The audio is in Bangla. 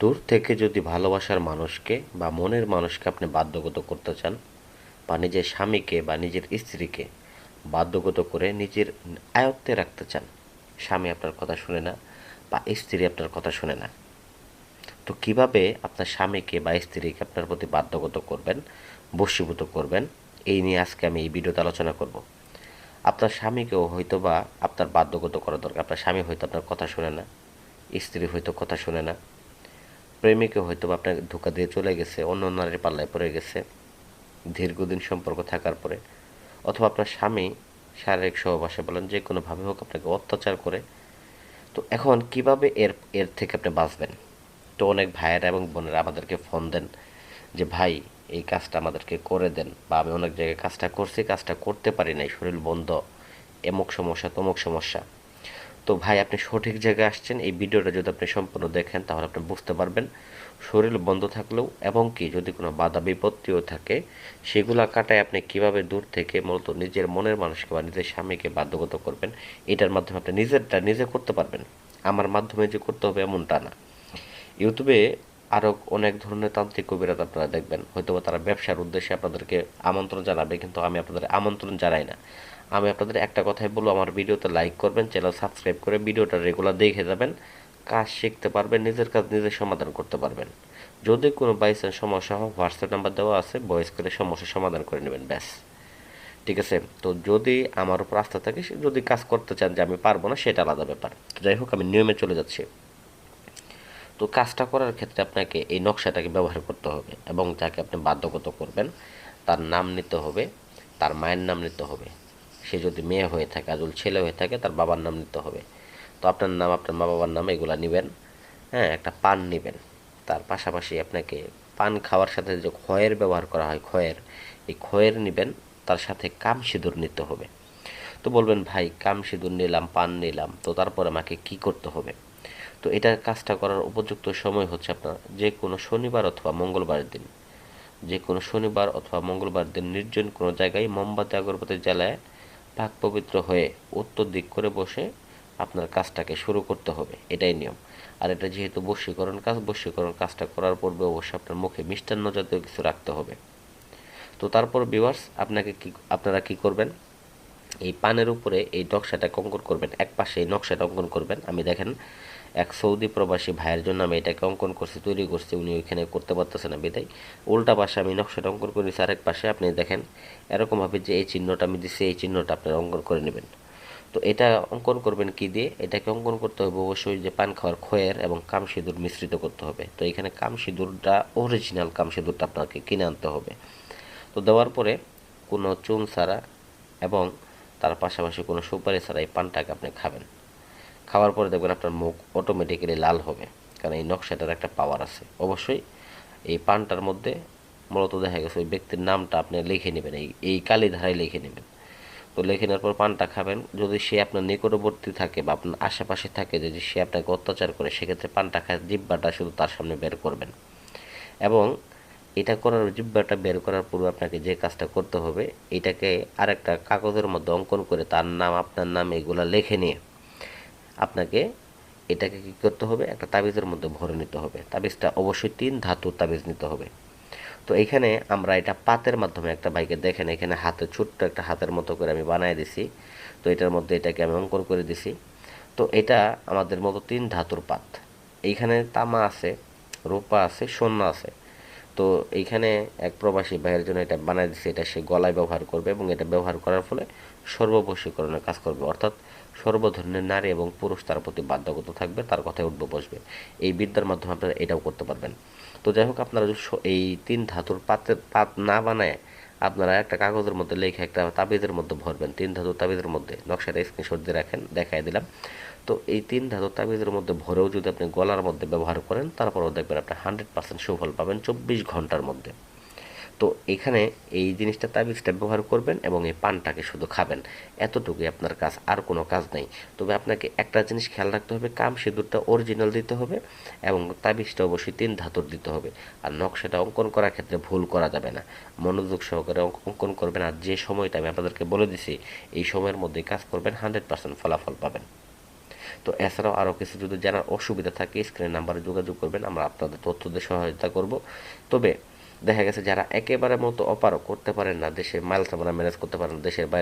দূর থেকে যদি ভালোবাসার মানুষকে বা মনের মানুষকে আপনি বাধ্যগত করতে চান বা নিজের স্বামীকে বা নিজের স্ত্রীকে বাধ্যগত করে নিজের আয়ত্তে রাখতে চান, স্বামী আপনার কথা শুনে না বা স্ত্রী আপনার কথা শুনে না, তো কীভাবে আপনার স্বামীকে বা স্ত্রীকে আপনার প্রতি বাধ্যগত করবেন, বশীভূত করবেন, এই নিয়ে আজকে আমি এই ভিডিওতে আলোচনা করব। আপনার স্বামীকেও হয়তো বা আপনার বাধ্যগত করা দরকার, আপনার স্বামী হয়তো আপনার কথা শুনে না, স্ত্রী হয়তো কথা শুনে না প্রেমিকে হয়তো আপনাকে ধোকা দিয়ে চলে গেছে অন্য নারীর পাল্লায় পড়ে গেছে, দীর্ঘদিন সম্পর্ক থাকার পরে। অথবা আপনার স্বামী শারীরিক সহবাসে বলেন, যে কোনোভাবে হোক আপনাকে অত্যাচার করে। তো এখন কীভাবে এর এর থেকে আপনি বাঁচবেন? তো অনেক ভাইয়েরা এবং বোনেরা আমাদেরকে ফোন দেন যে, ভাই, এই কাজটা আমাদেরকে করে দেন বা আমি অনেক জায়গায় কাজটা করছি, কাজটা করতে পারি নাই, শরীর বন্ধ, এমুক সমস্যা, তমুক সমস্যা। তো ভাই, আপনি সঠিক জায়গায় আসছেন। এই ভিডিওটা যদি আপনি সম্পূর্ণ দেখেন, তাহলে আপনি বুঝতে পারবেন শরীর বন্ধ থাকলেও এবং কি যদি কোনো বাধা বিপত্তিও থাকে, সেগুলো কাটায় আপনি কীভাবে দূর থেকে মূলত নিজের মনের মানুষকে বা নিজের স্বামীকে বাধ্যগত করবেন, এটার মাধ্যমে আপনি নিজেরটা নিজে করতে পারবেন। আমার মাধ্যমে যে করতে হবে এমনটা না। ইউটিউবে আরও অনেক ধরনের তান্ত্রিক কবিরাত আপনারা দেখবেন। হয়তো তারা ব্যবসার উদ্দেশ্যে আপনাদেরকে আমন্ত্রণ জানাবে, কিন্তু আমি আপনাদের আমন্ত্রণ জানাই না। আমি আপনাদের একটা কথাই বলব, আমার ভিডিওতে লাইক করবেন চ্যানেল সাবস্ক্রাইব করে ভিডিওটা রেগুলার দেখে যাবেন। কাজ শিখতে পারবেন, নিজের কাজ নিজে সমাধান করতে পারবেন। যদি কোনো বাইসেন্স সমস্যা হয় হোয়াটসঅ্যাপ নাম্বার দেওয়া আছে ভয়েস করে সমস্যার সমাধান করে নেবেন, ব্যাস। ঠিক আছে? তো যদি আমার উপর আস্থা থাকে যদি কাজ করতে চান যে আমি পারব না, সেটা আলাদা ব্যাপার। যাই হোক, আমি নিয়মে চলে যাচ্ছি। তো কাজটা করার ক্ষেত্রে আপনাকে এই নকশাটাকে ব্যবহার করতে হবে এবং যাকে আপনি বাধ্যগত করবেন। তার নাম নিতে হবে, তার মায়ের নাম নিতে হবে। সে যদি মেয়ে হয়ে থাকে, আজল ছেলে হয়ে থাকে, তার বাবার নাম নিতে হবে। তো আপনার নাম, আপনার মা বাবার নাম এগুলো নেবেন হ্যাঁ একটা পান নেবেন। তার পাশাপাশি আপনাকে পান খাওয়ার সাথে যে খয়ের ব্যবহার করা হয়, খয়ের, এই খয়ের নেবেন, তার সাথে কাম সিঁদুর নিতে হবে। তো বলবেন, ভাই, কাম সিঁদুর নিলাম, পান নিলাম, তো তারপর আমাকে কি করতে হবে? তো এটা কাজটা করার উপযুক্ত সময় হচ্ছে আপনার যে কোনো শনিবার অথবা মঙ্গলবারের দিন। যে কোনো শনিবার অথবা মঙ্গলবার দিন নির্জন কোনো জায়গায় মোমবাতি, আগরবাতি জ্বালায় পাক পবিত্র হয়ে উত্তর দিক করে বসে আপনার কাজটাকে শুরু করতে হবে। এটাই নিয়ম। আর এটা যেহেতু বশীকরণ কাজ, বশীকরণ কাজটা করার পূর্বে অবশ্যই আপনার মুখে মিষ্টান্ন জাতীয় কিছু রাখতে হবে। তো তারপর বিভার্স আপনাকে কি, আপনারা কি করবেন? এই পানের উপরে এই নকশাটা অঙ্কন করবেন এক পাশে এই নকশাটা অঙ্কন করবেন। আমি দেখেন এক সৌদি প্রবাসী ভাইয়ের জন্য আমি এটাকে অঙ্কন করছি, তৈরি করছি, উনি ওইখানে করতে পারতেছে না বিদায়। উল্টা পাশে আমি নকশাটা অঙ্কন করেছি, আরেক পাশে আপনি দেখেন এরকমভাবে যে এই চিহ্নটা আমি দিচ্ছি এই চিহ্নটা আপনারা অঙ্কন করে নেবেন। তো এটা অঙ্কন করবেন কি দিয়ে? এটাকে অঙ্কন করতে হবে অবশ্যই যে পান খাওয়ার খয়ের এবং কাম সিঁদুর মিশ্রিত করতে হবে। তো এখানে কাম সিঁদুরটা অরিজিনাল কাম সিঁদুরটা আপনাকে কিনে আনতে হবে। তো দেওয়ার পরে কোনো চুন ছাড়া এবং তার পাশাপাশি কোনো সুপারি ছাড়া এই পানটাকে আপনি খাবেন। খাওয়ার পরে দেখবেন আপনার মুখ অটোমেটিক্যালি লাল হবে, কারণ এই নকশাটার একটা পাওয়ার আছে। অবশ্যই এই পানটার মধ্যে মূলত দেখা গেছে ওই ব্যক্তির নামটা আপনি লিখে নেবেন, এই এই কালি ধারায় লিখে নেবেন। তো লিখে নেওয়ার পর পানটা খাবেন, যদি সে আপনার নিকটবর্তী থাকে বা আপনার আশেপাশে থাকে, যদি সে আপনাকে অত্যাচার করে, সেক্ষেত্রে পানটা খায় জিব্বাটা শুধু তার সামনে বের করবেন। এবং এটা করার জিব্বাটা বের করার পূর্বে আপনাকে যে কাজটা করতে হবে, এটাকে আরেকটা কাগজের মধ্যে অঙ্কন করে তার নাম, আপনার নাম এগুলো লিখে নিয়ে আপনাকে এটাকে কী করতে হবে? একটা তাবিজের মধ্যে ভরে নিতে হবে। তাবিজটা অবশ্যই তিন ধাতুর তাবিজ নিতে হবে। তো এখানে আমরা এটা পাতের মাধ্যমে একটা বাইকে দেখেন, এখানে হাতে ছোট্ট একটা হাতের মতো করে আমি বানাই দিছি। তো এটার মধ্যে এটাকে আমি অঙ্কন করে দিছি। তো এটা আমাদের মতো তিন ধাতুর পাত। এইখানে তামা আছে, রূপা আছে স্বর্ণ আছে। তো এইখানে এক প্রবাসী ভাইয়ের জন্য এটা বানাই দিচ্ছে এটা সে গলায় ব্যবহার করবে এবং এটা ব্যবহার করার ফলে সর্ববশীকরণের কাজ করবে। অর্থাৎ সর্বধরনের নারী এবং পুরুষ তার প্রতি বাধ্যগত থাকবে, তার কথায় উঠবে, বসবে। এই বিদ্যার মাধ্যমে আপনারা এটাও করতে পারবেন। তো যাই হোক, আপনারা এই তিন ধাতুর পাতের পাত না বানায়, আপনারা একটা কাগজের মধ্যে লিখে একটা তাবিজের মধ্যে ভরবেন। তিন ধাতুর তাবিজের মধ্যে নকশাটা স্ক্রিনশট দিয়ে রাখেন দেখাই দিলাম। তো এই তিন ধাতুর তাবিজের মধ্যে ভরেও যদি আপনি গলার মধ্যে ব্যবহার করেন, তারপরেও দেখবেন আপনি হান্ড্রেড পার্সেন্ট সুফল পাবেন চব্বিশ ঘণ্টার মধ্যে। তো এখানে এই জিনিসটা তাবিজটা ব্যবহার করবেন এবং এই পানটাকে শুধু খাবেন। এতটুকুই আপনার কাজ, আর কোনো কাজ নেই। তবে আপনাকে একটা জিনিস খেয়াল রাখতে হবে, কাম সিঁদুরটা অরিজিনাল দিতে হবে এবং তাবিজটা অবশ্যই তিন ধাতুর দিতে হবে। আর নকশাটা অঙ্কন করার ক্ষেত্রে ভুল করা যাবে না। মনোযোগ সহকারে অঙ্কন করবেন আর যে সময়টা আমি আপনাদেরকে বলে দিছি, এই সময়ের মধ্যে কাজ করবেন, হান্ড্রেড পার্সেন্ট ফলাফল পাবেন। তো এছাড়াও আরও কিছু যদি জানার অসুবিধা থাকে স্ক্রিনের নাম্বারে যোগাযোগ করবেন, আমরা আপনাদের তথ্য দিয়ে সহায়তা করব। তবে দেখা গেছে যারা একেবারে মতো অপারক করতে পারেন না, দেশে মাইল সামানা ম্যানেজ করতে পারেন না, দেশের বাইরে